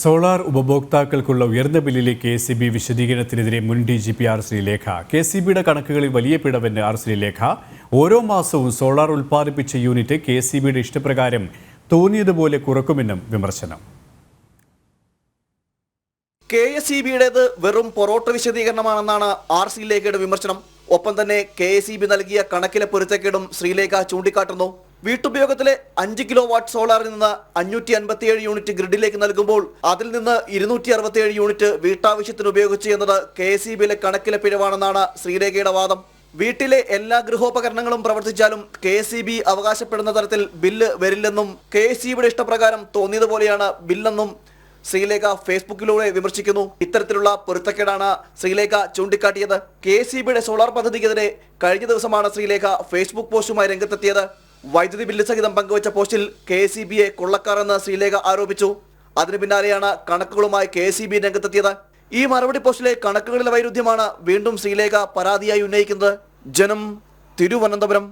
Solar ഉപഭോക്താക്കൾക്കുള്ള ഉയർന്ന ബില്ലിലെ കെ സി ബി വിശദീകരണത്തിനെതിരെ മുൻ D G P R Sreelekha K C ബിയുടെ കണക്കുകളിൽ വലിയ പിടവെന്ന് ആർ ശ്രീലേഖ ഓരോ മാസവും സോളാർ ഉൽപ്പാദിപ്പിച്ച യൂണിറ്റ് കെ സി ബിയുടെ ഇഷ്ടപ്രകാരം തോന്നിയതുപോലെ കുറക്കുമെന്നും വിമർശനം. കെ എസ് ഇ ബിയുടേത് വെറും പൊറോട്ട വിശദീകരണമാണെന്നാണ് ആർ ശ്രീലേഖയുടെ വിമർശനം. ഒപ്പം തന്നെ കെ എസ് ഇ ബി നൽകിയ കണക്കിലെ പൊരുത്തക്കേടും ശ്രീലേഖ ചൂണ്ടിക്കാട്ടുന്നു. വീട്ടുപയോഗത്തിലെ അഞ്ച് കിലോ വാട്ട് സോളാറിൽ നിന്ന് അഞ്ഞൂറ്റി അൻപത്തിയേഴ് യൂണിറ്റ് ഗ്രിഡിലേക്ക് നൽകുമ്പോൾ അതിൽ നിന്ന് ഇരുന്നൂറ്റി അറുപത്തിയേഴ് യൂണിറ്റ് വീട്ടാവശ്യത്തിന് ഉപയോഗിച്ചു എന്നത് കെ എസ് ഇ ബിയിലെ കണക്കിലെ പിഴവാണെന്നാണ് ശ്രീരേഖയുടെ വാദം. വീട്ടിലെ എല്ലാ ഗൃഹോപകരണങ്ങളും പ്രവർത്തിച്ചാലും കെ എസ് ഇ ബി അവകാശപ്പെടുന്ന തരത്തിൽ ബില്ല് വരില്ലെന്നും കെ എസ് ഇ ബിയുടെ ഇഷ്ടപ്രകാരം തോന്നിയതുപോലെയാണ് ബില്ലെന്നും ശ്രീലേഖ ഫേസ്ബുക്കിലൂടെ വിമർശിക്കുന്നു. ഇത്തരത്തിലുള്ള പൊരുത്തക്കേടാണ് ശ്രീലേഖ ചൂണ്ടിക്കാട്ടിയത്. കെ സി ബിയുടെ സോളാർ പദ്ധതിക്കെതിരെ കഴിഞ്ഞ ദിവസമാണ് ശ്രീലേഖ ഫേസ്ബുക്ക് പോസ്റ്റുമായി രംഗത്തെത്തിയത്. വൈദ്യുതി ബില്ല് സഹിതം പങ്കുവച്ച പോസ്റ്റിൽ കെ സി ബിയെ കൊള്ളക്കാരെന്ന് ശ്രീലേഖ ആരോപിച്ചു. അതിനു പിന്നാലെയാണ് കണക്കുകളുമായി കെ സി ബി രംഗത്തെത്തിയത്. ഈ മറുപടി പോസ്റ്റിലെ കണക്കുകളിലെ വൈരുദ്ധ്യമാണ് വീണ്ടും ശ്രീലേഖ പരാതിയായി ഉന്നയിക്കുന്നത്. ജനം തിരുവനന്തപുരം.